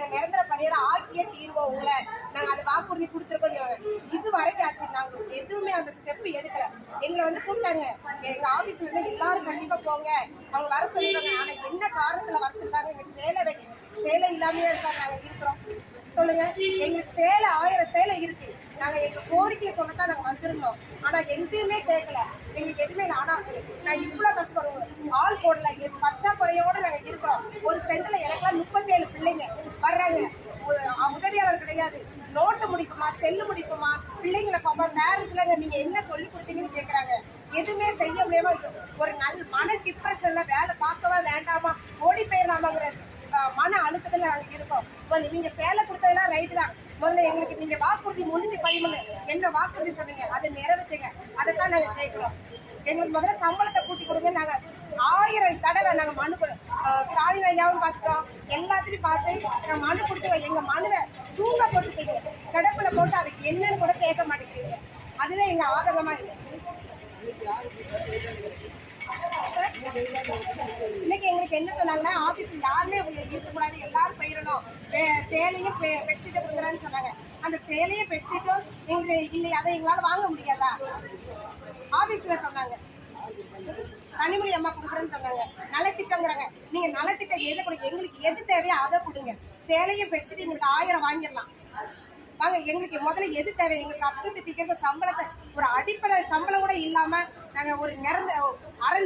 நாங்க நிரந்தர பணியார ஆக்கியே தீர்வோம் உங்களை. நாங்க அதை வாக்குறுதி கொடுத்துருக்கோம். இது வரைக்கும் ஆச்சு. நாங்க எதுவுமே அந்த ஸ்டெப் எடுக்கல. எங்களை வந்து கூப்பிட்டாங்க. எங்க ஆபீஸ்ல இருந்து எல்லாரும் கண்டிப்பா போங்க. அவங்க வர சொல்லிருக்காங்க ஆனா என்ன காரணத்துல வர சொல்லிட்டாங்க? எங்களுக்கு சேலை வேண்டி சேலை இல்லாமயே இருக்காங்க. நாங்க இருக்கிறோம். சொல்லுங்க. எங்களுக்கு சேலை ஆயிரம் சேலை இருக்கு. நாங்க எங்க கோரிக்கையை சொல்லத்தான் நாங்க வந்திருந்தோம். ஆனா எங்கேயுமே கேட்கல. எங்களுக்கு எதுவுமே இல்லை. ஆனா நான் இவ்வளவு கஷ்டப்படுவோம் ஆள் போடல. எங்க பற்றாக்குறையோட நாங்க இருக்கோம் ஒரு சென்டர்ல எனக்கெல்லாம் முப்பத்தேழு பிள்ளைங்க வர்றாங்க. ஒரு உதவியாளர் கிடையாது. நோட்டு முடிக்குமா செல்லு முடிக்குமா பிள்ளைங்களை பாப்பா பேரண்ட்ஸ்ல நீங்க என்ன சொல்லி கொடுத்தீங்கன்னு கேட்குறாங்க எதுவுமே செய்ய முடியாம ஒரு நல்ல மன டிப்ரெஷன்ல வேலை பார்க்கவா வேண்டாமா ஓடி போயிடலாமாங்கிற மன அழுத்தத்துல நாங்க இருக்கோம். முதல்ல நீங்க சேலை கொடுத்ததெல்லாம் ரைட்டு தான். முதல்ல எங்களுக்கு நீங்க வாக்குறுதி முடிஞ்சு பதிமூணு என்ன வாக்குறுதி சொன்னீங்க அதை நிறைவேற்றுங்க. அதை தான் நாங்க கேட்கிறோம். எங்களுக்கு முதல்ல சம்பளத்தை கூட்டி கொடுங்க. நாங்க ஆயிரம் தடவை நாங்க மனு கொடு- ஸ்டாலின் ஐயாவும் பார்த்துட்டோம். எல்லாத்தையும் பார்த்து நான் மனு கொடுத்துருவோம் எங்க மனுவை தூங்க போட்டுட்டீங்க. கிடப்புல போட்டு அதுக்கு என்னன்னு கூட கேட்க மாட்டேங்கிறீங்க. அதுவே எங்க ஆதங்கமா இருக்கு இன்னைக்கு எங்களுக்கு என்ன சொன்னாங்கன்னா ஆஃபீஸில் யாருமே உங்களுக்கு இருக்கக்கூடாது. எல்லாரும் போயிடணும். வே- சேலையும் பெ- பெட்ஷீட்டை கொடுக்குறான்னு சொன்னாங்க. அந்த சேலையும் பெட்ஷீட்டும் எங்களுக்கு இல்லை. அதை எங்களால் வாங்க முடியாதா? சொன்னாங்க. கனிமொழி அம்மா கொடுக்குறேன்னு சொன்னாங்க. நலத்திட்டங்கிறாங்க. நீங்க நலத்திட்டம் எது கொடுங்க? எங்களுக்கு எது தேவையோ அதை கொடுங்க. சேலையும் பெட்ஷீட் எங்களுக்கு ஆயிரம் வாங்கிடலாம். வாங்க எங்களுக்கு முதல்ல எது தேவை? எங்க கஷ்டத்தை தீக்கிறது சம்பளத்தை ஒரு அடிப்படை சம்பளம் கூட இல்லாம நாங்க ஒரு நிறந்த அரை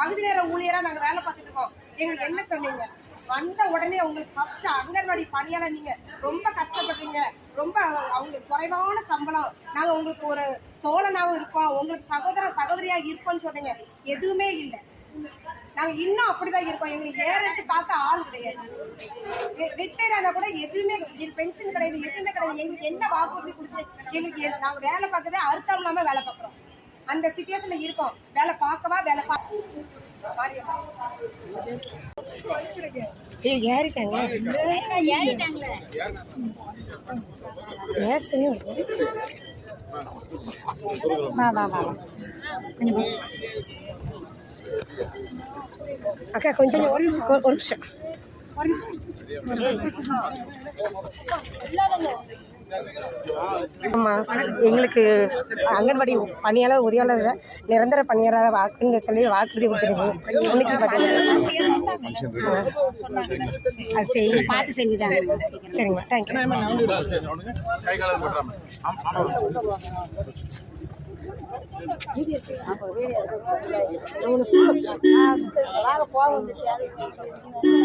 பகுதி நேர ஊழியரா நாங்க வேலை பார்த்துட்டு இருக்கோம். எங்களுக்கு என்ன சொன்னீங்க? வந்த உடனே உங்களுக்கு ஃபர்ஸ்ட் அங்கன்வாடி பணியாளர் நீங்க ரொம்ப கஷ்டப்படுறீங்க. ரொம்ப அவங்களுக்கு குறைவான சம்பளம். நாங்க உங்களுக்கு ஒரு தோழனாவும் இருப்போம். உங்களுக்கு சகோதர சகோதரியா இருப்போம்னு சொன்னீங்க எதுவுமே இல்லை. நாங்க இன்னும் அப்படிதான் இருக்கோம். எங்களுக்கு ஏறிட்டு பார்க்க ஆள் கிடையாது. ரிட்டையர் ஆனா கூட எதுவுமே பென்ஷன் கிடையாது எதுவுமே கிடையாது. எங்களுக்கு என்ன வாக்குறுதி கொடுத்து எங்களுக்கு நாங்க வேலை பார்க்கறதே அர்த்தம் இல்லாம வேலை பார்க்குறோம். அந்த சுச்சுவேஷன்ல இருக்கோம் வேலை பார்க்கவா வேலை பார்க்க மாரியம்மா. ஐயோ ஏறிட்டாங்க ஏசையும் வா வா வா கொஞ்சம் வா. அக்கா கொஞ்சம் ஒரு நிமிஷம் ஒரு நிமிஷம் ஒரு நிமிஷம் ஆமாம் எங்களுக்கு அங்கன்வாடி பணியாளர் உதவியாளர் நிரந்தர பணியாளர் வாக்குன்னு சொல்லி வாக்குறுதி கொடுத்துருக்கோம் இன்னைக்கு பார்த்தீங்கன்னா. அது சரி. பார்த்து செஞ்சுதாங்க சரிங்கம்மா தேங்க்யூ கை காலம் போட்டுறாம ஆமா வாங்க போக வந்துச்சு.